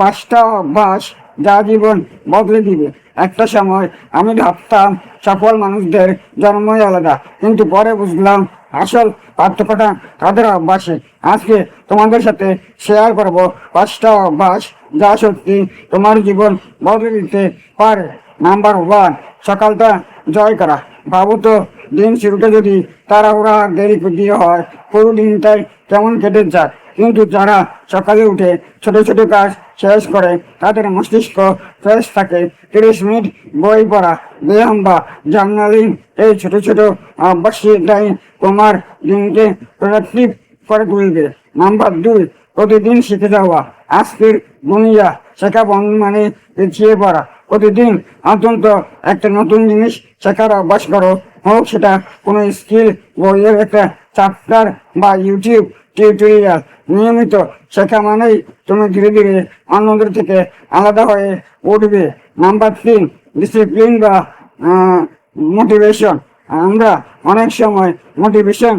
পাঁচটা অভ্যাস যা জীবন বদলে দিবে। একটা সময় আমি ভাবতাম সফল মানুষদের জন্মই আলাদা, কিন্তু পরে বুঝলাম আসল পার্থক্যটা তাদের অভ্যাসে। আজকে তোমাদের সাথে শেয়ার করব পাঁচটা অভ্যাস যা সত্যি তোমার জীবন বদলে দিতে পারে। নাম্বার ওয়ান সকালটা জয় করা। ভাবো তো, দিন শুরুটা যদি তাড়াহুড়া দেরি দিয়ে হয়, পুরো দিনটাই কেমন কেটে যায়? কিন্তু যারা সকালে উঠে ছোট ছোট কাজ শেষ করে, তাদের মস্তিষ্ক ফ্রেশ থাকে। তিরিশ মিনিট বই পড়া, ব্যায়াম বা জার্নালিং এই ছোট ছোট অভ্যাসটাই তোমার দিনকে প্রোডাক্টিভ করে তুলবে। নাম্বার দুই, প্রতিদিন শিখে যাওয়া। আজকের দুনিয়া শেখা বন্ধ মানে পিছিয়ে পড়া। প্রতিদিন অন্তত একটা নতুন জিনিস শেখার অভ্যাস করো। হোক সেটা কোনো স্কিল, বইয়ের একটা চ্যাপ্টার বা ইউটিউব টিউটোরিয়াল নিয়মিত শেখা মানেই তুমি ধীরে ধীরে অন্যদের থেকে আলাদা হয়ে উঠবে। নাম্বার তিন ডিসিপ্লিন বা মোটিভেশন আমরা অনেক সময় মোটিভেশন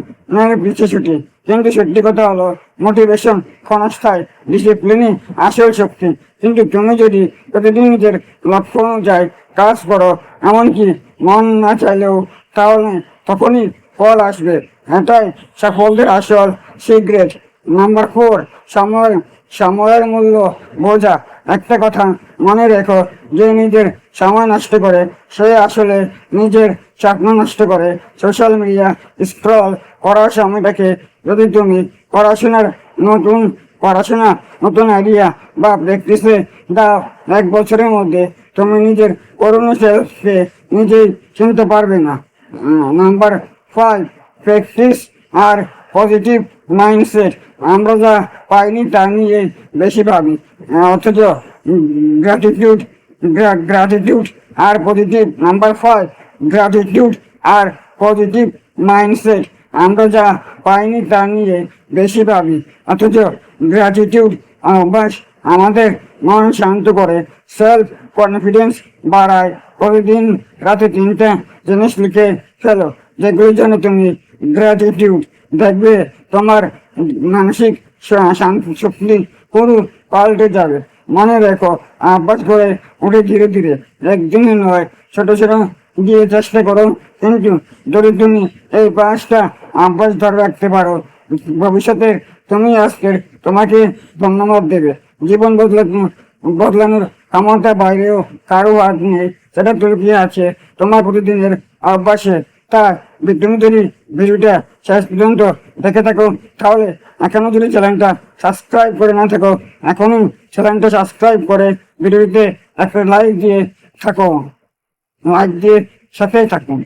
পিছিয়ে ছুটি, কিন্তু সত্যি কথা হলো মোটিভেশন ক্ষণস্থায়ী ডিসিপ্লিনই আসল শক্তি। কিন্তু তুমি যদি প্রতিদিন নিজের লক্ষ্য অনুযায়ী কাজ করো, এমনকি মন না চাইলেও, তাহলে তখনই ফল আসবে। এটাই সাফল্যের আসল সিক্রেট নাম্বার ফোর সময় সময়ের মূল্য বোঝা। একটা কথা মনে রেখো, যে নিজের সময় নষ্ট করে, সে আসলে নিজের স্বপ্ন নষ্ট করে। সোশ্যাল মিডিয়া স্ক্রল করার সময়টাকে যদি তুমি পড়াশোনার নতুন, পড়াশোনা, নতুন আইডিয়া বা প্র্যাকটিসে দাও, এক বছরের মধ্যে তুমি নিজের করোনা সেলফকে নিজেই চিনতে পারবে না। নাম্বার ফাইভ প্র্যাকটিস আর পজিটিভ মাইন্ডসেট আমরা যা পাইনি, তা নিয়ে বেশি ভাবি। অথচ গ্র্যাটিটিউড গ্র্যাটিটিউড আর পজিটিভ নাম্বার ফাইভ গ্র্যাটিটিউড আর পজিটিভ মাইন্ডসেট আমরা যা পাইনি, তা নিয়ে বেশি ভাবি। অথচ গ্র্যাটিটিউড অভ্যাস আমাদের মন শান্ত করে। সেলফ কনফিডেন্স বাড়ায়। প্রতিদিন রাতে তিনটে জিনিস লিখে ফেলো, যেগুলির জন্য তুমি গ্র্যাটিটিউড দেখবে তোমার মানসিক শান্তি শক্তি পুরো পাল্টে যাবে। মনে রেখো অভ্যাস করে উঠে ধীরে ধীরে একদিনে নয়। ছোট ছোট দিয়ে চেষ্টা করো। কিন্তু যদি তুমি এই পাঁচটা অভ্যাস ধরে রাখতে পারো, ভবিষ্যতে তুমি আজকের তোমাকে ধন্যবাদ দেবে। জীবন বদলে বদলানোর ক্ষমতা বাইরেও কারও হাত নেই। সেটা তুমি আছে। তোমার প্রতিদিনের অভ্যাসে তা তুমি যদি ভিডিওটা শেষ পর্যন্ত দেখে থাকো। তাহলে এখনও যদি চ্যানেলটা সাবস্ক্রাইব করে না থাকো, এখনই চ্যানেলটা সাবস্ক্রাইব করে ভিডিওতে একটা লাইক দিয়ে থাকো। লাইক দিয়ে সাথেই থাকুন।